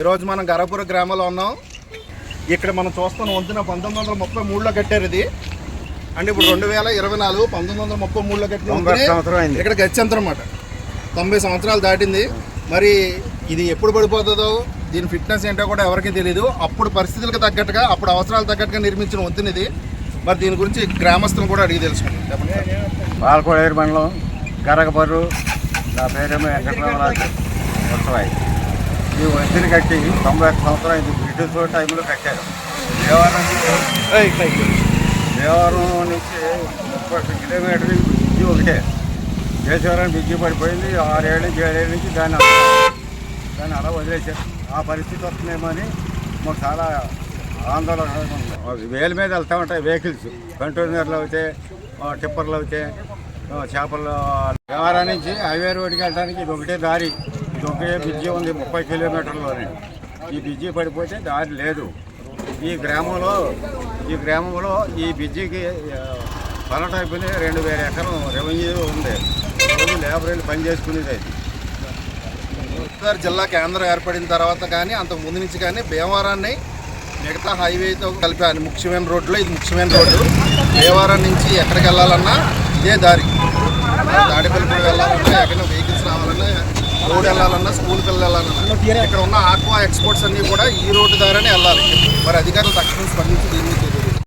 ఈరోజు మనం గరపుర గ్రామంలో ఉన్నాం. ఇక్కడ మనం చూస్తున్న వంతున పంతొమ్మిది వందల ముప్పై మూడులో కట్టారు ఇది. అంటే ఇప్పుడు రెండు వేల ఇరవై నాలుగు పంతొమ్మిది వందల ముప్పై మూడులో కట్టిన అయింది. ఇక్కడ గచ్చంతరం అన్నమాట. తొంభై సంవత్సరాలు దాటింది. మరి ఇది ఎప్పుడు పడిపోతుందో దీని ఫిట్నెస్ ఏంటో కూడా ఎవరికీ తెలియదు అప్పుడు పరిస్థితులకు తగ్గట్టుగా అప్పుడు అవసరాలు తగ్గట్టుగా నిర్మించిన వంతెన ఇది. మరి దీని గురించి గ్రామస్తులను కూడా అడిగి సార్. పాలకోడేరు మండలం గరగబర్రు నా పేరేమో వెంకటరామరాజు. ఈ వంతిని కట్టి తొంభై ఒక్క సంవత్సరం అయింది. బ్రిటిష్ టైంలో కట్టారు. నుంచి దేవాలయం నుంచి ముప్పై కిలోమీటర్ బ్రిడ్జి ఒకటే. కేశవరం బ్రిడ్జి పడిపోయింది. ఆరేళ్ళ నుంచి ఏడేళ్ళ నుంచి దాన్ని దాన్ని అలా వదిలేశారు. ఆ పరిస్థితి వస్తుందేమో అని మాకు చాలా ఆందోళన. వేల మీద వెళ్తూ ఉంటాయి వెహికల్స్. కంటైనర్లు అవుతాయి టిప్పర్లు అవుతాయి చేపలు వ్యవహారం నుంచి హైవే రోడ్డుకి వెళ్ళడానికి ఇది ఒకటే దారి. ఇది ఒకే బ్రిడ్జి ఉంది ముప్పై కిలోమీటర్లోనే ఈ బ్రిడ్జి పడిపోతే దారి లేదు. ఈ గ్రామంలో ఈ గ్రామంలో ఈ బ్రిడ్జికి పనట రెండు వేల ఎకరం రెవెన్యూ ఉంది. లేబరీలు పని చేసుకునేది. అది గోదావరి జిల్లా కేంద్రం ఏర్పడిన తర్వాత కానీ అంతకు ముందు నుంచి కానీ భీమవరాన్ని మిగతా హైవేతో కలిపాను ముఖ్యమైన రోడ్లో ఇది ముఖ్యమైన రోడ్డు. భీమవరం నుంచి ఎక్కడికి వెళ్ళాలన్నా ఇదే దారి. దాడిపల్లిపూడి వెళ్ళాలన్నా ఎక్కడ వెహికల్ రోడ్ వెళ్ళాలన్నా స్కూల్ వెళ్ళాలన్నా ఇక్కడ ఉన్న ఆక్వా ఎక్స్పోర్ట్స్ అన్నీ కూడా ఈ రోడ్డు ద్వారానే వెళ్ళాలి. మరి అధికారులు తక్షణం స్పందించి